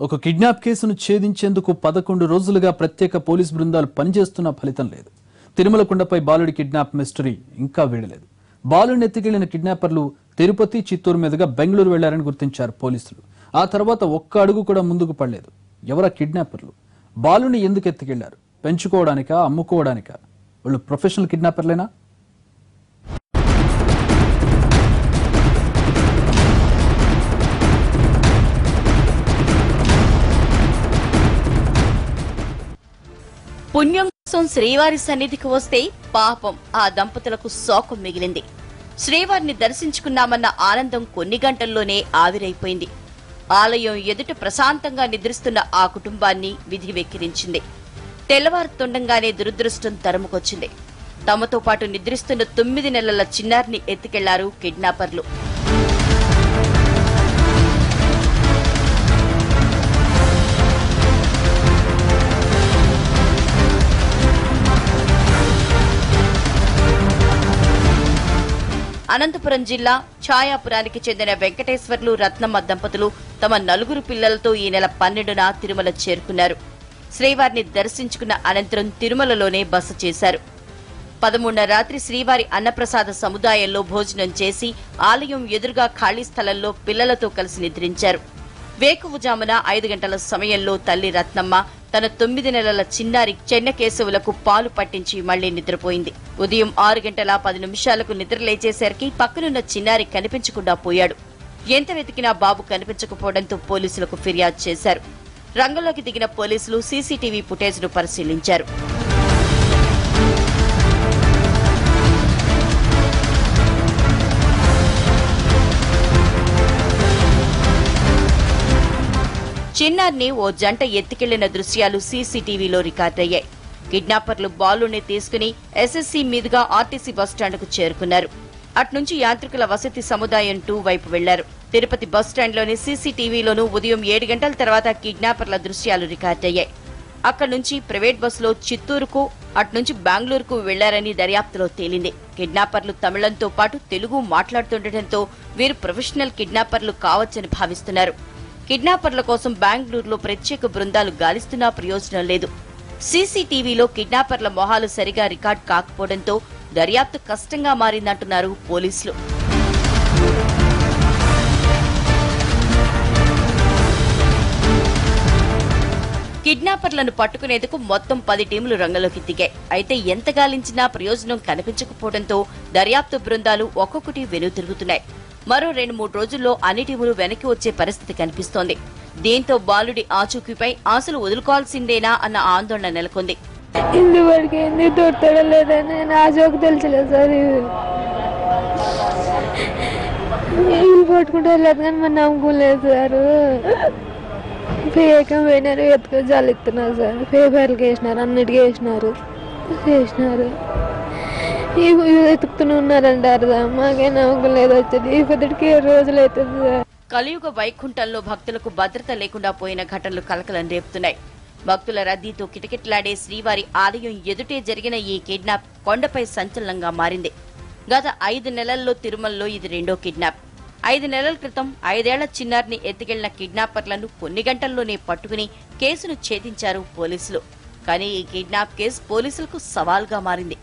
ఒక కిడ్నాప్ కేసును ఛేదించేందుకు పదకొండు రోజులుగా ప్రత్యేక పోలీస్ బృందాలు పనిచేస్తున్న ఫలితం లేదు. తిరుమల కొండపై బాలుడి కిడ్నాప్ మిస్టరీ ఇంకా వీడలేదు. బాలుడిని ఎత్తుకెళ్ళిన కిడ్నాపర్లు తిరుపతి చిత్తూరు మీదుగా బెంగళూరు వెళ్ళారని గుర్తించారు పోలీసులు. ఆ తర్వాత ఒక్క అడుగు కూడా ముందుకు పడలేదు. ఎవరా కిడ్నాపర్లు? బాలుని ఎందుకు ఎత్తుకెళ్ళారు? పెంచుకోవడానికా అమ్ముకోవడానికా? వాళ్ళు ప్రొఫెషనల్ కిడ్నాపర్లేనా? పుణ్యం కోసం శ్రీవారి సన్నిధికి వస్తే పాపం ఆ దంపతులకు శోకం మిగిలింది. శ్రీవారిని దర్శించుకున్నామన్న ఆనందం కొన్ని గంటల్లోనే ఆవిరైపోయింది. ఆలయం ఎదుట ప్రశాంతంగా నిద్రిస్తున్న ఆ కుటుంబాన్ని విధి వెక్కిరించింది తెల్లవారుతుండగానే దురదృష్టం తరుముకొచ్చింది. తమతో పాటు నిద్రిస్తున్న తొమ్మిది నెలల చిన్నారిని ఎత్తుకెళ్ళారు కిడ్నాపర్లు. అనంతపురం జిల్లా ఛాయాపురానికి చెందిన వెంకటేశ్వర్లు రత్నమ్మ దంపతులు తమ నలుగురు పిల్లలతో ఈ నెల పన్నెండున తిరుమల చేరుకున్నారు. శ్రీవారిని దర్శించుకున్న అనంతరం తిరుమలలోనే బస చేశారు. పదమూడున రాత్రి శ్రీవారి అన్నప్రసాద సముదాయంలో భోజనం చేసి ఆలయం ఎదురుగా ఖాళీ స్థలంలో పిల్లలతో కలిసి నిద్రించారు. వేకువజామున ఐదు గంటల సమయంలో తల్లి రత్నమ్మ తన తొమ్మిది నెలల చిన్నారి చెన్నకేశవులకు పాలు పట్టించి మళ్ళీ నిద్రపోయింది. ఉదయం ఆరు గంటల పది నిమిషాలకు నిద్ర లేచేసరికి పక్కనున్న చిన్నారి కనిపించకుండా పోయాడు. ఎంత వెతికినా బాబు కనిపించకపోవడంతో పోలీసులకు ఫిర్యాదు చేశారు. రంగంలోకి దిగిన పోలీసులు సీసీటీవీ ఫుటేజ్ను పరిశీలించారు. చిన్నారిని ఓ జంట ఎత్తుకెళ్ళిన దృశ్యాలు సీసీటీవీలో రికార్డయ్యాయి. కిడ్నాపర్లు బాలుని తీసుకుని ఎస్ఎస్సీ మీదుగా ఆర్టీసీ బస్టాండ్కు చేరుకున్నారు. అట్నుంచి యాత్రికుల వసతి సముదాయం టూ వైపు వెళ్ళారు. తిరుపతి బస్టాండ్లోని సీసీటీవీలోనూ ఉదయం ఏడు గంటల తర్వాత కిడ్నాపర్ల దృశ్యాలు రికార్డయ్యాయి. అక్కడి నుంచి ప్రైవేట్ బస్సులో చిత్తూరుకు అట్నుంచి బెంగళూరుకు వెళ్ళారని దర్యాప్తులో తేలింది. కిడ్నాపర్లు తమిళంతో పాటు తెలుగు మాట్లాడుతుండటంతో వీరు ప్రొఫెషనల్ కిడ్నాపర్లు కావచ్చని భావిస్తున్నారు. కిడ్నాపర్ల కోసం బెంగళూరులో ప్రత్యేక బృందాలు గాలిస్తున్నా ప్రయోజనం లేదు. సీసీటీవీలో కిడ్నాపర్ల మొహాలు సరిగా రికార్డ్ కాకపోవడంతో దర్యాప్తు కష్టంగా మారిందంటున్నారు పోలీసులు. కిడ్నాపర్లను పట్టుకునేందుకు మొత్తం పది టీములు రంగంలోకి దిగాయి. అయితే ఎంత గాలించినా ప్రయోజనం కనిపించకపోవడంతో దర్యాప్తు బృందాలు ఒక్కొక్కటి వెనుతిరుగుతున్నాయి. మరో రెండు మూడు రోజుల్లో అన్ని టీములు వెనక్కి వచ్చే పరిస్థితి కనిపిస్తోంది. దీంతో బాలుడి ఆచూకీపై ఆశలు వదులుకోవాల్సిందేనా అన్న ఆందోళన నెలకొంది. ఇందువరకు ఎందుకు దొరుకుతాడో లేదని నా జోకు తెలుసులేదు సార్. ఇది వీళ్ళు పట్టుకుంటే వెళ్ళదు కానీ మరి నమ్ముకోలేదు సార్. పేకం పోయినారు జాలు జల్లిస్తున్నారు సార్. పేపర్లకి వేసినారు అన్నిటికీ వేసినారు. చేసినారు ఇవి ఇవి ఎత్తుకుతూనే ఉన్నారంటారు సార్ లేదు వచ్చేది. రోజులు అవుతుంది? సార్ కలియుగ వైకుంఠంలో భక్తులకు భద్రత లేకుండా పోయిన ఘటనలు కలకలం రేపుతున్నాయి. భక్తుల రద్దీతో కిటకిటలాడే శ్రీవారి ఆలయం ఎదుటే జరిగిన ఈ కిడ్నాప్ కొండపై సంచలనంగా మారింది. గత ఐదు నెలల్లో తిరుమలలో ఇది రెండో కిడ్నాప్. ఐదు నెలల క్రితం ఐదేళ్ళ చిన్నారిని ఎత్తుకెళ్ళిన కిడ్నాపర్లను కొన్ని గంటల్లోనే పట్టుకుని కేసును ఛేదించారు పోలీసులు. కానీ ఈ కిడ్నాప్ కేసు పోలీసులకు సవాల్గా మారింది.